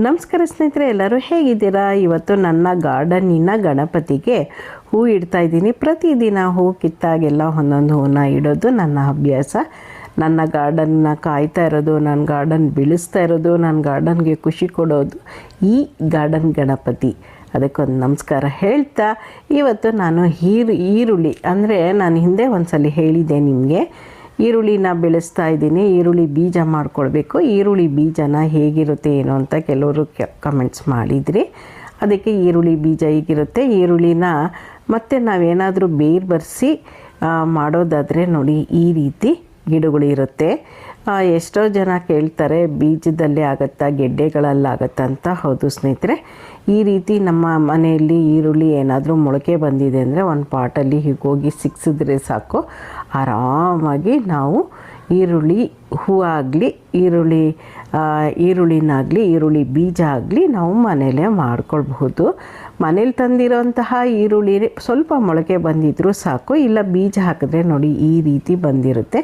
ನಮಸ್ಕಾರ ಸ್ನೇಹಿತರೆ, ಎಲ್ಲರೂ ಹೇಗಿದ್ದೀರಾ? ಇವತ್ತು ನನ್ನ ಗಾರ್ಡನ್ನಿನ ಗಣಪತಿಗೆ ಹೂ ಇಡ್ತಾ ಇದ್ದೀನಿ. ಪ್ರತಿದಿನ ಹೂ ಕಿತ್ತಾಗೆಲ್ಲ ಒಂದೊಂದು ಹೂನ ಇಡೋದು ನನ್ನ ಅಭ್ಯಾಸ. ನನ್ನ ಗಾರ್ಡನ್ನ ಕಾಯ್ತಾ ಇರೋದು ನನ್ನ ಗಾರ್ಡನ್ ಬೆಳೆಸ್ತಾ ಇರೋದು ನನ್ನ ಗಾರ್ಡನ್ಗೆ ಖುಷಿ ಕೊಡೋದು ಈ ಗಾರ್ಡನ್ ಗಣಪತಿ. ಅದಕ್ಕೊಂದು ನಮಸ್ಕಾರ ಹೇಳ್ತಾ, ಇವತ್ತು ನಾನು ಈರು ಈರುಳ್ಳಿ, ಅಂದರೆ ನಾನು ಹಿಂದೆ ಒಂದ್ಸಲಿ ಹೇಳಿದ್ದೆ ನಿಮಗೆ. ಈರುಳ್ಳಿನ ಬೆಳೆಸ್ತಾ ಇದ್ದೀನಿ. ಈರುಳ್ಳಿ ಬೀಜ ಮಾಡ್ಕೊಳ್ಬೇಕು. ಈರುಳ್ಳಿ ಬೀಜನ ಹೇಗಿರುತ್ತೆ ಏನು ಅಂತ ಕೆಲವರು ಕಮೆಂಟ್ಸ್ ಮಾಡಿದ್ರಿ. ಅದಕ್ಕೆ ಈರುಳ್ಳಿ ಬೀಜ ಹೀಗಿರುತ್ತೆ ಈರುಳ್ಳಿನ ಮತ್ತೆ ನಾವೇನಾದರೂ ಬೇರು ಬರೆಸಿ ಮಾಡೋದಾದರೆ ನೋಡಿ ಈ ರೀತಿ ಗಿಡಗಳು ಇರುತ್ತೆ. ಆ, ಎಷ್ಟೋ ಜನ ಕೇಳ್ತಾರೆ, ಬೀಜದಲ್ಲಿ ಆಗುತ್ತಾ ಗೆಡ್ಡೆಗಳಲ್ಲಾಗತ್ತಾ ಅಂತ ಹೌದು ಸ್ನೇಹಿತರೆ, ಈ ರೀತಿ ನಮ್ಮ ಮನೆಯಲ್ಲಿ ಈರುಳ್ಳಿ ಏನಾದರೂ ಮೊಳಕೆ ಬಂದಿದೆ ಅಂದರೆ ಒಂದು ಪಾಟಲ್ಲಿ ಹೀಗೋಗಿ ಹೋಗಿ ಸಿಕ್ಸಿದ್ರೆ ಸಾಕು. ಆರಾಮಾಗಿ ನಾವು ಈರುಳ್ಳಿ ಹೂ ಆಗಲಿ ಈರುಳ್ಳಿ ಈರುಳ್ಳಿನಾಗಲಿ, ಈರುಳ್ಳಿ ಬೀಜ ಆಗಲಿ ನಾವು ಮನೇಲೇ ಮಾಡ್ಕೊಳ್ಬಹುದು. ಮನೇಲಿ ತಂದಿರೋಂತಹ ಈರುಳ್ಳಿ ಸ್ವಲ್ಪ ಮೊಳಕೆ ಬಂದಿದ್ದರೂ ಸಾಕು, ಇಲ್ಲ ಬೀಜ ಹಾಕಿದ್ರೆ ನೋಡಿ ಈ ರೀತಿ ಬಂದಿರುತ್ತೆ.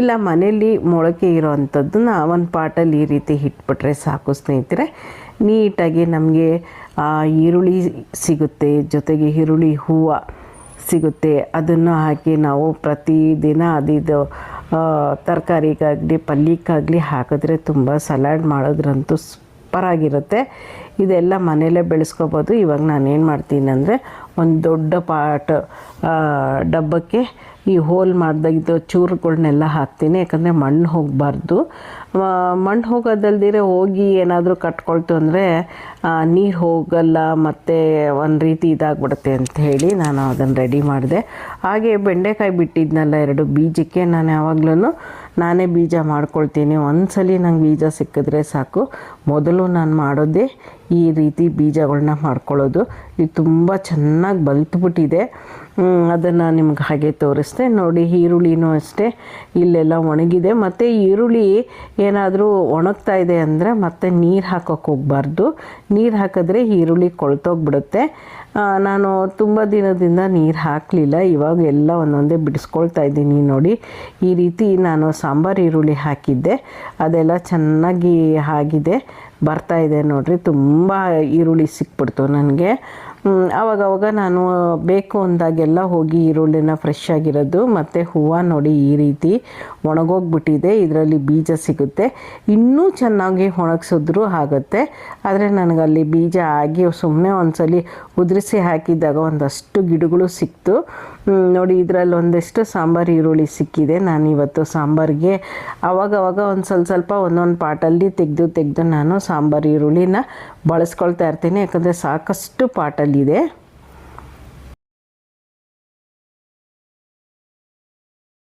ಇಲ್ಲ ಮನೆಯಲ್ಲಿ ಮೊಳಕೆ ಇರೋವಂಥದ್ದನ್ನ ಒಂದು ಪಾಟಲ್ಲಿ ಈ ರೀತಿ ಇಟ್ಬಿಟ್ರೆ ಸಾಕು ಸ್ನೇಹಿತರೆ. ನೀಟಾಗಿ ನಮಗೆ ಈರುಳ್ಳಿ ಸಿಗುತ್ತೆ, ಜೊತೆಗೆ ಈರುಳ್ಳಿ ಹೂವು ಸಿಗುತ್ತೆ. ಅದನ್ನು ಹಾಕಿ ನಾವು ಪ್ರತಿದಿನ ಅದಿದು ತರಕಾರಿಗಾಗಲಿ ಪಲ್ಯಕ್ಕಾಗಲಿ ಹಾಕಿದ್ರೆ ತುಂಬ ಸಲಾಡ್ ಮಾಡೋದ್ರಂತೂ ಸೂಪರಾಗಿರುತ್ತೆ ಇದೆಲ್ಲ ಮನೇಲೇ ಬೆಳೆಸ್ಕೋಬೋದು. ಇವಾಗ ನಾನು ಏನು ಮಾಡ್ತೀನಿ ಅಂದರೆ ಒಂದು ದೊಡ್ಡ ಪಾಟ್ ಡಬ್ಬಕ್ಕೆ ಈ ಹೋಲ್ ಮಾಡಿದಾಗಿದ್ದು ಚೂರುಗಳನ್ನೆಲ್ಲ ಹಾಕ್ತೀನಿ. ಯಾಕಂದರೆ ಮಣ್ಣು ಹೋಗಬಾರ್ದು. ಮಣ್ಣು ಹೋಗೋದಲ್ದಿರೆ ಹೋಗಿ ಏನಾದರೂ ಕಟ್ಕೊಳ್ತು ಅಂದರೆ ನೀರು ಹೋಗಲ್ಲ, ಮತ್ತು ಒಂದು ರೀತಿ ಇದಾಗ್ಬಿಡುತ್ತೆ ಅಂತ ಹೇಳಿ ನಾನು ಅದನ್ನು ರೆಡಿ ಮಾಡಿದೆ. ಹಾಗೆ ಬೆಂಡೆಕಾಯಿ ಬಿಟ್ಟಿದ್ನಲ್ಲ ಎರಡು ಬೀಜಕ್ಕೆ, ನಾನು ಯಾವಾಗ್ಲೂ ನಾನೇ ಬೀಜ ಮಾಡ್ಕೊಳ್ತೀನಿ. ಸಲ ನಂಗೆ ಬೀಜ ಸಿಕ್ಕಿದ್ರೆ ಸಾಕು. ಮೊದಲು ನಾನು ಮಾಡೋದೇ ಈ ರೀತಿ ಬೀಜಗಳನ್ನ ಮಾಡ್ಕೊಳ್ಳೋದು. ಇದು ತುಂಬ ಚೆನ್ನಾಗಿ ಬಲ್ತ್ಬಿಟ್ಟಿದೆ. ಅದನ್ನು ನಿಮ್ಗೆ ಹಾಗೆ ತೋರಿಸ್ದೆ ನೋಡಿ, ಈರುಳ್ಳಿನೂ ಅಷ್ಟೇ ಇಲ್ಲೆಲ್ಲ ಒಣಗಿದೆ. ಮತ್ತು ಈರುಳ್ಳಿ ಏನಾದರೂ ಒಣಗ್ತಾ ಇದೆ ಅಂದರೆ ಮತ್ತೆ ನೀರು ಹಾಕೋಕೆ ಹೋಗ್ಬಾರ್ದು. ನೀರು ಹಾಕಿದ್ರೆ ಈರುಳ್ಳಿ ಕೊಳ್ತೋಗ್ಬಿಡುತ್ತೆ. ನಾನು ತುಂಬ ದಿನದಿಂದ ನೀರು ಹಾಕಲಿಲ್ಲ. ಇವಾಗ ಎಲ್ಲ ಒಂದೊಂದೇ ಬಿಡಿಸ್ಕೊಳ್ತಾ ಇದ್ದೀನಿ. ನೋಡಿ, ಈ ರೀತಿ ನಾನು ಸಾಂಬಾರು ಈರುಳ್ಳಿ ಹಾಕಿದ್ದೆ. ಅದೆಲ್ಲ ಚೆನ್ನಾಗಿ ಆಗಿದೆ. ಬರ್ತಾ ಇದೆ ನೋಡ್ರಿ. ತುಂಬ ಈರುಳ್ಳಿ ಸಿಕ್ಬಿಡ್ತು ನನಗೆ. ಆವಾಗವಾಗ ನಾನು ಬೇಕು ಅಂದಾಗೆಲ್ಲ ಹೋಗಿ ಈರುಳ್ಳಿನ ಫ್ರೆಶ್ ಆಗಿರೋದು, ಮತ್ತು ಹೂವು ನೋಡಿ ಈ ರೀತಿ ಒಣಗೋಗ್ಬಿಟ್ಟಿದೆ, ಇದರಲ್ಲಿ ಬೀಜ ಸಿಗುತ್ತೆ. ಇನ್ನೂ ಚೆನ್ನಾಗಿ ಒಣಗಿಸಿದ್ರು ಆಗುತ್ತೆ. ಆದರೆ ನನಗಲ್ಲಿ ಬೀಜ ಆಗಿ ಸುಮ್ಮನೆ ಒಂದ್ಸಲಿ ಉದುರಿಸಿ ಹಾಕಿದ್ದಾಗ ಒಂದಷ್ಟು ಗಿಡಗಳು ಸಿಕ್ತು. ನೋಡಿ ಇದರಲ್ಲಿ ಒಂದಷ್ಟು ಸಾಂಬಾರು ಈರುಳ್ಳಿ ಸಿಕ್ಕಿದೆ. ನಾನು ಇವತ್ತು ಸಾಂಬಾರಿಗೆ ಆವಾಗವಾಗ ಒಂದು ಸ್ವಲ್ಪ ಸ್ವಲ್ಪ ಒಂದೊಂದು ಪಾಟಲ್ಲಿ ತೆಗೆದು ತೆಗೆದು ನಾನು ಸಾಂಬಾರು ಈರುಳ್ಳಿನ ಬಳಸ್ಕೊಳ್ತಾ ಇರ್ತೀನಿ. ಯಾಕಂದರೆ ಸಾಕಷ್ಟು barley there